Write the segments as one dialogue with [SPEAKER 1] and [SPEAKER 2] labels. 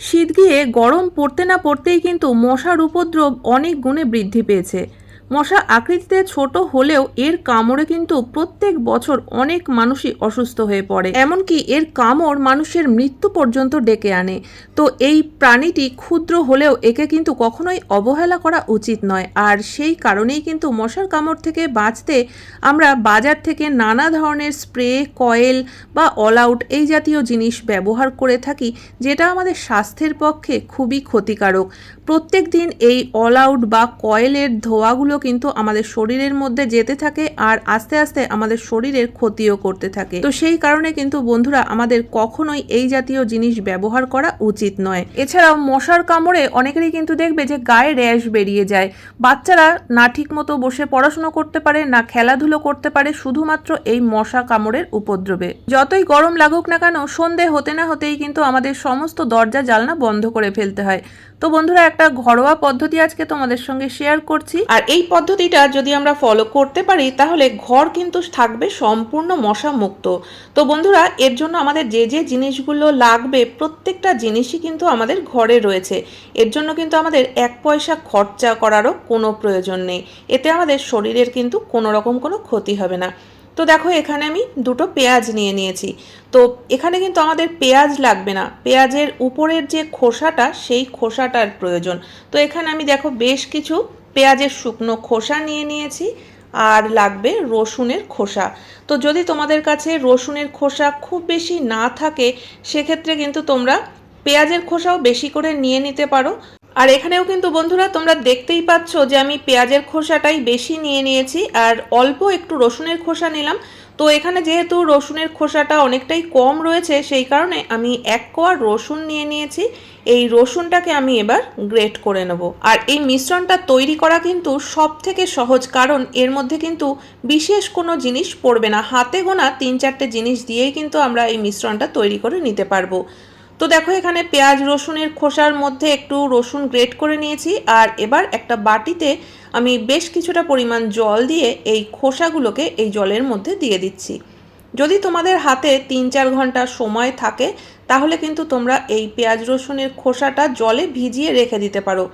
[SPEAKER 1] শীত গিয়ে গরম পড়তে না পড়তেই কিন্তু মশার উপদ্রব অনেক গুণে বৃদ্ধি পেয়েছে। মশা আকৃতিতে ছোট হলেও এর কামড়ে কিন্তু প্রত্যেক বছর অনেক মানুষই অসুস্থ হয়ে পড়ে। এমনকি এর কামড় মানুষের মৃত্যু পর্যন্ত ডেকে আনে। তো এই প্রাণীটি ক্ষুদ্র হলেও একে কিন্তু কখনোই অবহেলা করা উচিত নয়। আর সেই কারণেই কিন্তু মশার কামড় থেকে বাঁচতে আমরা বাজার থেকে নানা ধরনের স্প্রে, কয়েল বা অল আউট এই জাতীয় জিনিস ব্যবহার করে থাকি, যেটা আমাদের স্বাস্থ্যের পক্ষে খুবই ক্ষতিকারক। প্রত্যেক দিন এই অল আউট বা কয়েলের ধোঁয়াগুলো কিন্তু আমাদের শরীরের মধ্যে যেতে থাকে আর আস্তে আস্তে আমাদের শরীরের ক্ষতিও করতে থাকে। তো সেই কারণে কিন্তু বন্ধুরা, আমাদের কখনোই এই জাতীয় জিনিস ব্যবহার করা উচিত নয়। এছাড়াও মশার কামড়ে অনেকেরই কিন্তু দেখবে যে গায়ে র্যাশ বেরিয়ে যায়। বাচ্চারা না ঠিক মতো বসে পড়াশুনো করতে পারে, না খেলাধুলো করতে পারে, শুধুমাত্র এই মশা কামড়ের উপদ্রবে। যতই গরম লাগুক না কেন, সন্ধে হতে না হতেই কিন্তু আমাদের সমস্ত দরজা জালনা বন্ধ করে ফেলতে হয়। তো বন্ধুরা, একটা ঘরোয়া পদ্ধতি আজকে তোমাদের সঙ্গে শেয়ার করছি। আর এই পদ্ধতিটা যদি আমরা ফলো করতে পারি, তাহলে ঘর কিন্তু থাকবে সম্পূর্ণ মশা মুক্ত তো বন্ধুরা, এর জন্য আমাদের যে যে জিনিসগুলো লাগবে, প্রত্যেকটা জিনিসই কিন্তু আমাদের ঘরে রয়েছে। এর জন্য কিন্তু আমাদের এক পয়সা খরচা করারও কোনো প্রয়োজন নেই। এতে আমাদের শরীরের কিন্তু কোনো রকম কোনো ক্ষতি হবে না। তো দেখো এখানে আমি দুটো পেঁয়াজ নিয়ে নিয়েছি। তো এখানে কিন্তু আমাদের পেঁয়াজ লাগবে না। পেঁয়াজের উপরের যে খোসাটা, সেই খোসাটার প্রয়োজন। তো এখানে আমি দেখো বেশ কিছু পেঁয়াজের শুকনো খোসা নিয়ে নিয়েছি আর লাগবে রসুনের খোসা। তো যদি তোমাদের কাছে রসুনের খোসা খুব বেশি না থাকে, সেক্ষেত্রে কিন্তু তোমরা পেঁয়াজের খোসাও বেশি করে নিয়ে নিতে পারো। আর এখানেও কিন্তু বন্ধুরা তোমরা দেখতেই পাচ্ছ যে আমি পেঁয়াজের খোসাটাই বেশি নিয়ে নিয়েছি আর অল্প একটু রসুনের খোসা নিলাম। তো এখানে যেহেতু রসুনের খোসাটা অনেকটাই কম রয়েছে, সেই কারণে আমি এক কোয়া রসুন নিয়ে নিয়েছি। এই রসুনটাকে আমি এবার গ্রেট করে নেব। আর এই মিশ্রণটা তৈরি করা কিন্তু সব থেকে সহজ, কারণ এর মধ্যে কিন্তু বিশেষ কোনো জিনিস পড়বে না। হাতে গোনা তিন চারটে জিনিস দিয়েই কিন্তু আমরা এই মিশ্রণটা তৈরি করে নিতে পারব। তো দেখো, এখানে পেঁয়াজ, রসুনের খোসার মধ্যে একটু রসুন গ্রেট করে নিয়েছি, আর এবার একটা বাটিতে আমি বেশ কিছুটা পরিমাণ জল দিয়ে এই খোসাগুলোকে এই জলের মধ্যে দিয়ে দিচ্ছি। যদি তোমাদের হাতে তিন চার ঘণ্টা সময় থাকে, তাহলে কিন্তু তোমরা এই পেঁয়াজ, রসুনের খোসাটা জলে ভিজিয়ে রেখে দিতে পারো।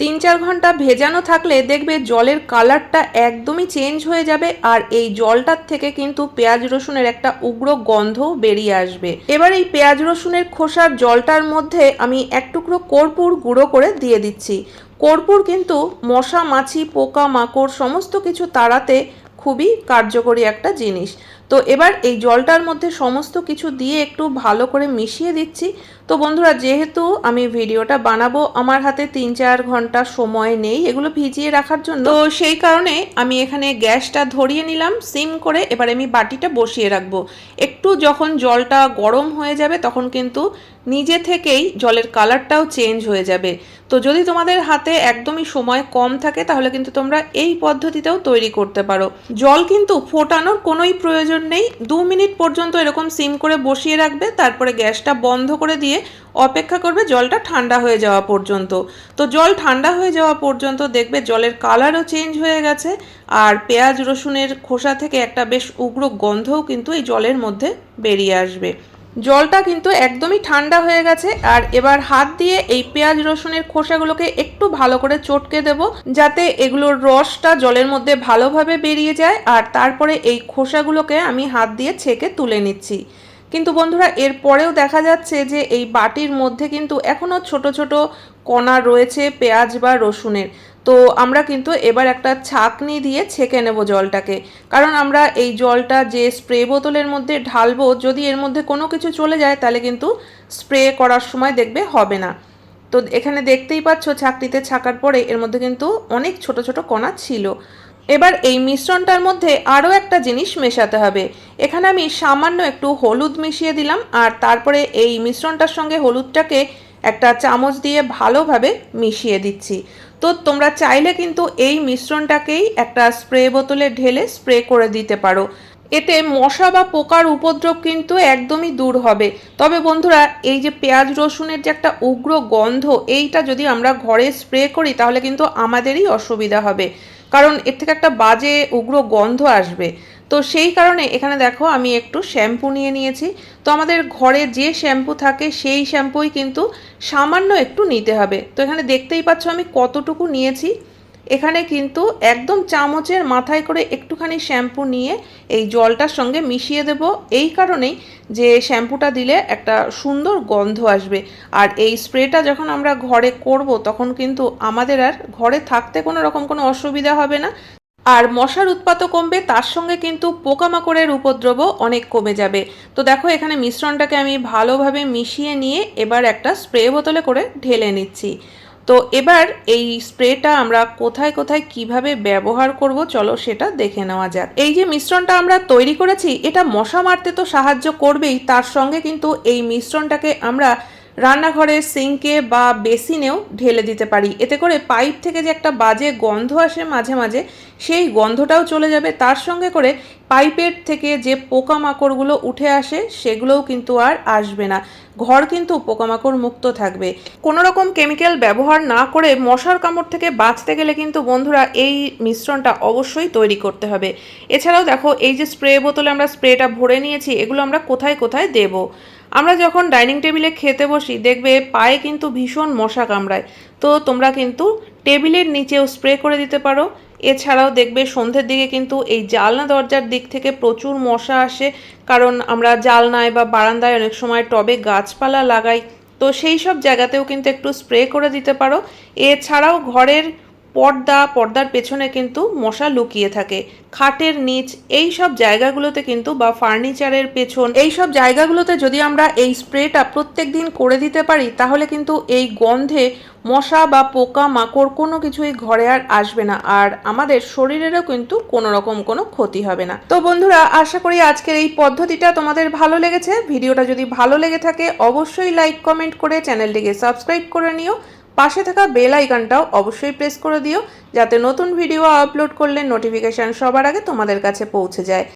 [SPEAKER 1] তিন চার ঘণ্টা ভেজানো থাকলে দেখবে জলের কালারটা একদমই চেঞ্জ হয়ে যাবে আর এই জলটার থেকে কিন্তু পেঁয়াজ রসুনের একটা উগ্র গন্ধ বেরিয়ে আসবে। এবার এই পেঁয়াজ রসুনের খোসার জলটার মধ্যে আমি এক টুকরো কর্পূর গুঁড়ো করে দিয়ে দিচ্ছি। কর্পূর কিন্তু মশা, মাছি, পোকা, মাকড় সমস্ত কিছু তাড়াতে খুবই কার্যকরী একটা জিনিস। তো এবার এই জলটার মধ্যে সমস্ত কিছু দিয়ে একটু ভালো করে মিশিয়ে দিচ্ছি। তো বন্ধুরা, যেহেতু আমি ভিডিওটা বানাবো, আমার হাতে তিন চার ঘণ্টা সময় নেই এগুলো ভিজিয়ে রাখার জন্য। তো সেই কারণে আমি এখানে গ্যাসটা ধরিয়ে নিলাম, সিম করে এবার আমি বাটিটা বসিয়ে রাখব। একটু যখন জলটা গরম হয়ে যাবে, তখন কিন্তু নিজে থেকেই জলের কালারটাও চেঞ্জ হয়ে যাবে। তো যদি তোমাদের হাতে একদমই সময় কম থাকে, তাহলে কিন্তু তোমরা এই পদ্ধতিতেও তৈরি করতে পারো। জল কিন্তু ফোটানোর কোনোই প্রয়োজন নেই। দু মিনিট পর্যন্ত এরকম সিম করে বসিয়ে রাখবে, তারপরে গ্যাসটা বন্ধ করে দিয়ে অপেক্ষা করবে জলটা ঠান্ডা হয়ে যাওয়া পর্যন্ত। তো জল ঠান্ডা হয়ে যাওয়া পর্যন্ত দেখবে জলের কালারও চেঞ্জ হয়ে গেছে, আর পেঁয়াজ রসুনের খোসা থেকে একটা বেশ উগ্র গন্ধও কিন্তু এই জলের মধ্যে বেরিয়ে আসবে। জলটা কিন্তু একদমই ঠান্ডা হয়ে গেছে, আর এবার হাত দিয়ে এই পেঁয়াজ রসুনের খোসাগুলোকে একটু ভালো করে চটকে দেব, যাতে এগুলোর রসটা জলের মধ্যে ভালোভাবে বেরিয়ে যায়, আর তারপরে এই খোসাগুলোকে আমি হাত দিয়ে ছেঁকে তুলে নিচ্ছি। কিন্তু বন্ধুরা, এরপরেও দেখা যাচ্ছে যে এই বাটির মধ্যে কিন্তু এখনও ছোট ছোট কণা রয়েছে পেঁয়াজ বা রসুনের। তো আমরা কিন্তু এবার একটা ছাকনি দিয়ে ছেঁকে নেব জলটাকে। কারণ আমরা এই জলটা যে স্প্রে বোতলের মধ্যে ঢালবো, যদি এর মধ্যে কোনো কিছু চলে যায়, তাহলে কিন্তু স্প্রে করার সময় দেখবে হবে না। তো এখানে দেখতেই পাচ্ছ, ছাকনিতে ছাকার পরে এর মধ্যে কিন্তু অনেক ছোট ছোট কণা ছিল। এবার এই মিশ্রণটার মধ্যে আরও একটা জিনিস মেশাতে হবে। এখানে আমি সামান্য একটু হলুদ মিশিয়ে দিলাম, আর তারপরে এই মিশ্রণটার সঙ্গে হলুদটাকে একটা চামচ দিয়ে ভালোভাবে মিশিয়ে দিচ্ছি। তো তোমরা চাইলে কিন্তু এই মিশ্রণটাকেই একটা স্প্রে বোতলে ঢেলে স্প্রে করে দিতে পারো। এতে মশা বা পোকার উপদ্রব কিন্তু একদমই দূর হবে। তবে বন্ধুরা, এই যে পেঁয়াজ রসুনের যে একটা উগ্র গন্ধ, এইটা যদি আমরা ঘরে স্প্রে করি, তাহলে কিন্তু আমাদেরই অসুবিধা হবে। কারণ এর থেকে একটা বাজে উগ্র গন্ধ আসবে। তো সেই কারণে এখানে দেখো আমি একটু শ্যাম্পু নিয়ে নিয়েছি। তো আমাদের ঘরে যে শ্যাম্পু থাকে সেই শ্যাম্পুই কিন্তু সামান্য একটু নিতে হবে। তো এখানে দেখতেই পাচ্ছ আমি কতটুকু নিয়েছি। এখানে কিন্তু একদম চামচের মাথায় করে একটুখানি শ্যাম্পু নিয়ে এই জলটার সঙ্গে মিশিয়ে দেব। এই কারণেই যে শ্যাম্পুটা দিলে একটা সুন্দর গন্ধ আসবে। আর এই স্প্রেটা যখন আমরা ঘরে করব তখন কিন্তু আমাদের আর ঘরে থাকতে কোনো রকম কোনো অসুবিধা হবে না। আর মশার উৎপাতও কমবে, তার সঙ্গে কিন্তু পোকামাকড়ের উপদ্রবও অনেক কমে যাবে। তো দেখো, এখানে মিশ্রণটাকে আমি ভালোভাবে মিশিয়ে নিয়ে এবার একটা স্প্রে বোতলে করে ঢেলে নিচ্ছি। তো এবার এই স্প্রেটা আমরা কোথায় কোথায় কীভাবে ব্যবহার করব, চলো সেটা দেখে নেওয়া যাক। এই যে মিশ্রণটা আমরা তৈরি করেছি, এটা মশা মারতে তো সাহায্য করবেই, তার সঙ্গে কিন্তু এই মিশ্রণটাকে আমরা রান্নাঘরের সিঙ্কে বা বেসিনেও ঢেলে দিতে পারি। এতে করে পাইপ থেকে যে একটা বাজে গন্ধ আসে মাঝে মাঝে, সেই গন্ধটাও চলে যাবে। তার সঙ্গে করে পাইপের থেকে যে পোকামাকড়গুলো উঠে আসে, সেগুলোও কিন্তু আর আসবে না। ঘর কিন্তু পোকামাকড় মুক্ত থাকবে। কোনো রকম কেমিক্যাল ব্যবহার না করে মশার কামড় থেকে বাঁচতে গেলে কিন্তু বন্ধুরা এই মিশ্রণটা অবশ্যই তৈরি করতে হবে। এছাড়াও দেখো, এই যে স্প্রে বোতলে আমরা স্প্রেটা ভরে নিয়েছি, এগুলো আমরা কোথায় কোথায় দেবো? আমরা যখন ডাইনিং টেবিলে খেতে বসি, দেখবে পায়ে কিন্তু ভীষণ মশা কামড়ায়। তো তোমরা কিন্তু টেবিলের নিচেও স্প্রে করে দিতে পারো। এছাড়াও দেখবে সন্ধ্যের দিকে কিন্তু এই জালনা দরজার দিক থেকে প্রচুর মশা আসে, কারণ আমরা জালনায় বা বারান্দায় অনেক সময় টবে গাছপালা লাগাই। তো সেই সব জায়গাতেও কিন্তু একটু স্প্রে করে দিতে পারো। এছাড়াও ঘরের পর্দা, পর্দার পেছনে কিন্তু মশা লুকিয়ে থাকে। খাটের নিচ এই সব জায়গাগুলোতে কিন্তু বা ফার্নিচারের পেছন এই সব জায়গাগুলোতে যদি আমরা এই স্প্রেটা প্রত্যেক দিন করে দিতে পারি, তাহলে কিন্তু এই গন্ধে মশা বা পোকা মাকড় কোনো কিছুই ঘরে আর আসবে না। আর আমাদের শরীরেরও কিন্তু কোনো রকম কোনো ক্ষতি হবে না। তো বন্ধুরা, আশা করি আজকের এই পদ্ধতিটা তোমাদের ভালো লেগেছে। ভিডিওটা যদি ভালো লেগে থাকে, অবশ্যই লাইক, কমেন্ট করে চ্যানেলটিকে সাবস্ক্রাইব করে নিও। পাশে থাকা বেল আইকনটাও অবশ্যই প্রেস করে দিও, যাতে নতুন ভিডিও আপলোড করলে নোটিফিকেশান সবার আগে তোমাদের কাছে পৌঁছে যায়।